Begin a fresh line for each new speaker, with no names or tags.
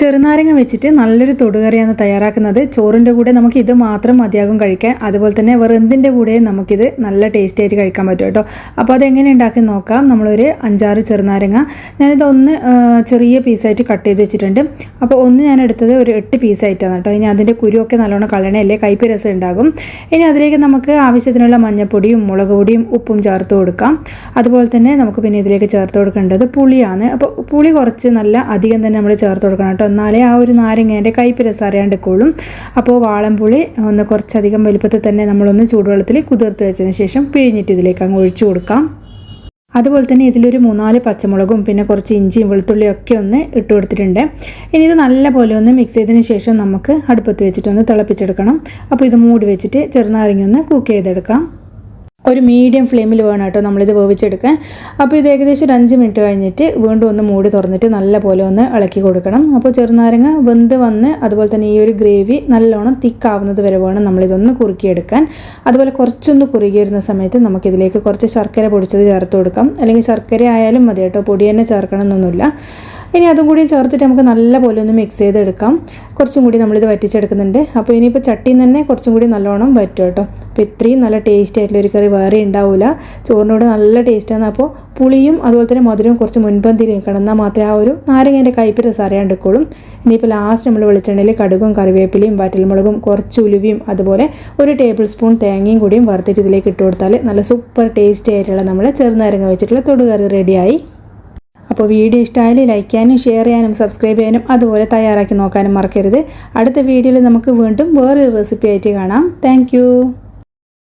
ചെറുനാരങ്ങ വെച്ചിട്ട് നല്ലൊരു തൊടുകറിയാണ് തയ്യാറാക്കുന്നത്. ചോറിന്റെ കൂടെ നമുക്ക് ഇത് മാത്രം മതിയാകും കഴിക്കാൻ. അതുപോലെ തന്നെ വേറെ കൂടെ നമുക്കിത് നല്ല ടേസ്റ്റ് ആയിട്ട് കഴിക്കാൻ പറ്റും കേട്ടോ. അപ്പോൾ അതെങ്ങനെ ഉണ്ടാക്കി നോക്കാം. നമ്മളൊരു അഞ്ചാറ് ചെറുനാരങ്ങ. ഞാനിത് ഒന്ന് ചെറിയ പീസായിട്ട് കട്ട് ചെയ്ത് വെച്ചിട്ടുണ്ട്. അപ്പോൾ ഒന്ന് ഞാൻ എടുത്തത് ഒരു എട്ട് പീസായിട്ടാണ് കേട്ടോ. ഇനി അതിന്റെ കുരുവൊക്കെ നല്ലോണം കളയണേ കയ്പ് രസം ഉണ്ടാകും. ഇനി അതിലേക്ക് നമുക്ക് ആവശ്യത്തിനുള്ള മഞ്ഞപ്പൊടിയും മുളക് പൊടിയും ഉപ്പും ചേർത്ത് കൊടുക്കാം. അതുപോലെ തന്നെ നമുക്ക് പിന്നെ ഇതിലേക്ക് ചേർത്ത് കൊടുക്കേണ്ടത് പുളിയാണ്. അപ്പോൾ പുളി കുറച്ച് നല്ല അധികം തന്നെ നമ്മൾ ചേർത്ത് കൊടുക്കണം കേട്ടോ. എന്നാലേ ആ ഒരു നാരങ്ങേന്റെ കയ്പ്പ് രസം അറിയാണ്ടിക്കോളും അപ്പോൾ വാളംപുളി ഒന്ന് കുറച്ചധികം വലുപ്പത്തിൽ തന്നെ നമ്മളൊന്ന് ചൂടുവെള്ളത്തിൽ കുതിർത്ത് വെച്ചതിന് ശേഷം പിഴിഞ്ഞിട്ട് ഇതിലേക്ക് അങ്ങ് ഒഴിച്ചു കൊടുക്കാം. അതുപോലെ തന്നെ ഇതിലൊരു മൂന്നാൽ പച്ചമുളകും പിന്നെ കുറച്ച് ഇഞ്ചിയും വെളുത്തുള്ളിയും ഒക്കെ ഒന്ന് ഇട്ട് കൊടുത്തിട്ടുണ്ട്. ഇനി ഇത് നല്ലപോലെ ഒന്ന് മിക്സ് ചെയ്തതിന് ശേഷം നമുക്ക് അടുപ്പത്ത് വെച്ചിട്ടൊന്ന് തിളപ്പിച്ചെടുക്കണം. അപ്പോൾ ഇത് മൂടി വെച്ചിട്ട് ചെറുനാരങ്ങ ഒന്ന് കുക്ക് ചെയ്തെടുക്കാം. ഒരു മീഡിയം ഫ്ലെയിമിൽ വേണം കേട്ടോ നമ്മളിത് വേവിച്ചെടുക്കാൻ. അപ്പോൾ ഇത് ഏകദേശം ഒരു അഞ്ച് മിനിറ്റ് കഴിഞ്ഞിട്ട് വീണ്ടും ഒന്ന് മൂടി തുറന്നിട്ട് നല്ല പോലെ ഒന്ന് ഇളക്കി കൊടുക്കണം. അപ്പോൾ ചെറുനാരങ്ങ വെന്ത് വന്ന് അതുപോലെ തന്നെ ഈ ഒരു ഗ്രേവി നല്ലോണം തിക്കാവുന്നത് വരെ വേണം നമ്മളിതൊന്ന് കുറുക്കിയെടുക്കാൻ. അതുപോലെ കുറച്ചൊന്ന് കുറുകി വരുന്ന സമയത്ത് നമുക്കിതിലേക്ക് കുറച്ച് ശർക്കര പൊടിച്ചത് ചേർത്ത് കൊടുക്കാം. അല്ലെങ്കിൽ ശർക്കര ആയാലും മതി കേട്ടോ പൊടി തന്നെ ചേർക്കണം എന്നൊന്നുമില്ല. ഇനി അതും കൂടി ചേർത്തിട്ട് നമുക്ക് നല്ല പോലെ ഒന്ന് മിക്സ് ചെയ്തെടുക്കാം. കുറച്ചും കൂടി നമ്മളിത് വറ്റിച്ചെടുക്കുന്നുണ്ട്. അപ്പോൾ ഇനിയിപ്പോൾ ചട്ടിയിൽ നിന്ന് തന്നെ കുറച്ചും കൂടി നല്ലോണം വറ്റും കേട്ടോ. അപ്പോൾ ഇത്രയും നല്ല ടേസ്റ്റ് ആയിട്ടുള്ള ഒരു കറി വേറെ ഉണ്ടാവില്ല ചോറിനോട് നല്ല ടേസ്റ്റാണ് അപ്പോൾ പുളിയും അതുപോലെ തന്നെ മധുരവും കുറച്ച് മുൻപന്തിയിൽ നിൽക്കണം. എന്നാൽ മാത്രമേ ആ ഒരു നാരങ്ങേന്റെ കയ്പ്പ് രസം അറിയാണ്ടിക്കോളും ഇനിയിപ്പോൾ ലാസ്റ്റ് നമ്മൾ വെളിച്ചെണ്ണയിൽ കടുകും കറിവേപ്പിലയും വറ്റൽമുളകും കുറച്ച് ഉലുവയും അതുപോലെ ഒരു ടേബിൾ സ്പൂൺ തേങ്ങയും കൂടിയും വറുത്തിട്ട് ഇതിലേക്ക് ഇട്ട് കൊടുത്താൽ നല്ല സൂപ്പർ ടേസ്റ്റി ആയിട്ടുള്ള നമ്മൾ ചെറുനാരങ്ങ വെച്ചിട്ടുള്ള തൊടുകറി റെഡിയായി അപ്പോൾ വീഡിയോ ഇഷ്ടമായാലും ലൈക്ക് ചെയ്യാനും ഷെയർ ചെയ്യാനും സബ്സ്ക്രൈബ് ചെയ്യാനും അതുപോലെ തയ്യാറാക്കി നോക്കാനും മറക്കരുത്. അടുത്ത വീഡിയോയിൽ നമുക്ക് വീണ്ടും വേറൊരു റെസിപ്പി ആയിട്ട് കാണാം. താങ്ക്